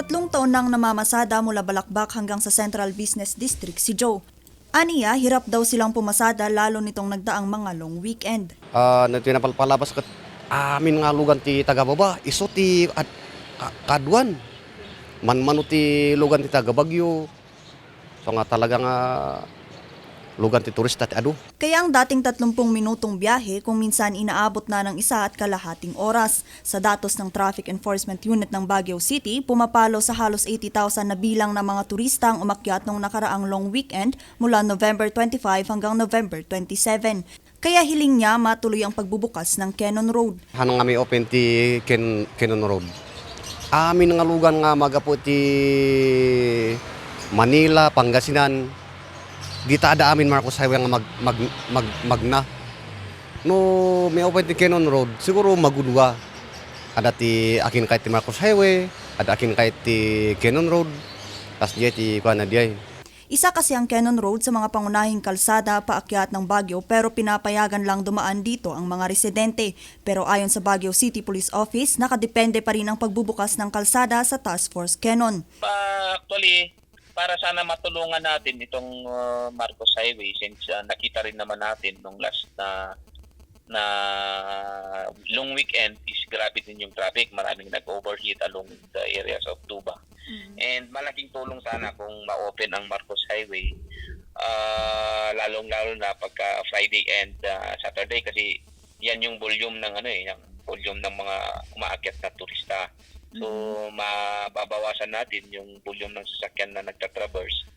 Tatlong taon nang namamasada mula Balakbak hanggang sa Central Business District si Joe. Aniya, hirap daw silang pumasada lalo nitong nagdaang mga long weekend. Ah, uh, tinapalpalabas kat amin nga lugan ti tagababa iso ti ad, ka- kaduan man mano ti lugan ti tagabagyo so nga talaga nga lugan ti turista ti adu Kaya ang dating 30 minutong biyahe kung minsan inaabot na ng isa at kalahating oras. Sa datos ng Traffic Enforcement Unit ng Baguio City, pumapalo sa halos 80,000 na bilang ng mga turista ang umakyat nung nakaraang long weekend mula November 25 hanggang November 27. Kaya hiling niya matuloy ang pagbubukas ng Cannon Road. hanang may open ti Ken, Road amin nga lugan nga magapo ti Manila Pangasinan di ta ada amin Marcos Highway nga mag, mag, mag, magna. No may open ti Kenon Road siguro magudwa. Ada ti akin kahit ti Marcos Highway ada akin kahit ti Kenon Road. Tas diya ti kuha na diya Isa kasi ang Cannon Road sa mga pangunahing kalsada paakyat ng Baguio pero pinapayagan lang dumaan dito ang mga residente. Pero ayon sa Baguio City Police Office, nakadepende pa rin ang pagbubukas ng kalsada sa Task Force Cannon. Pa, actually, para sana matulungan natin itong uh, Marcos Highway since uh, nakita rin naman natin nung last na na long weekend is grabe din yung traffic. Maraming nag-overheat along the areas of Tuba. And malaking tulong sana kung ma-open ang Marcos Highway uh, lalong-lalo na pagka Friday and uh, Saturday kasi yan yung volume ng ano eh, yung volume ng mga umaakyat na turista. So, mababawasan natin yung volume ng sasakyan na nagtatraverse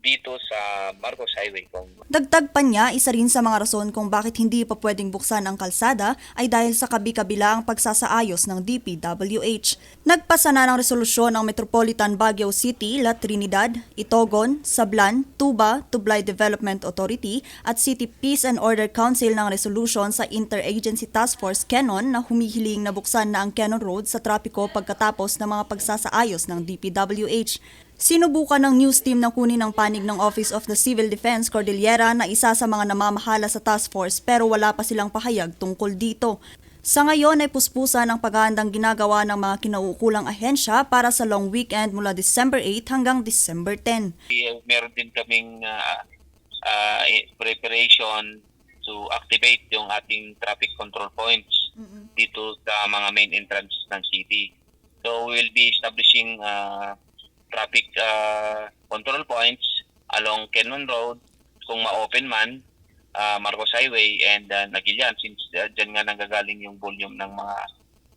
dito sa Marcos Highway. Kung Dagdag pa niya, isa rin sa mga rason kung bakit hindi pa pwedeng buksan ang kalsada ay dahil sa kabi-kabila ang pagsasaayos ng DPWH. Nagpasa na ng resolusyon ang Metropolitan Baguio City, La Trinidad, Itogon, Sablan, Tuba, Tublay Development Authority at City Peace and Order Council ng resolusyon sa Interagency Task Force Canon na humihiling na buksan na ang Canon Road sa trapiko pagkatapos ng mga pagsasaayos ng DPWH. Sinubukan ng news team na kunin ang panig ng Office of the Civil Defense Cordillera na isa sa mga namamahala sa task force pero wala pa silang pahayag tungkol dito. Sa ngayon ay puspusan ang paghahandang ginagawa ng mga kinauukulang ahensya para sa long weekend mula December 8 hanggang December 10. eh, meron din kaming uh, uh, preparation to activate yung ating traffic control points dito sa mga main entrance ng city. So we will be establishing uh, traffic uh, control points along Cannon Road kung ma-open man uh, Marcos Highway and uh, Nagilian since uh, dyan nga nanggagaling yung volume ng mga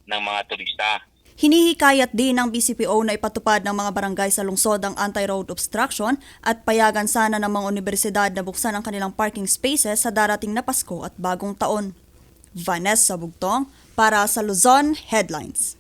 ng mga turista. Hinihikayat din ng BCPO na ipatupad ng mga barangay sa lungsod ang anti-road obstruction at payagan sana ng mga universidad na buksan ang kanilang parking spaces sa darating na Pasko at bagong taon. Vanessa Bugtong para sa Luzon Headlines.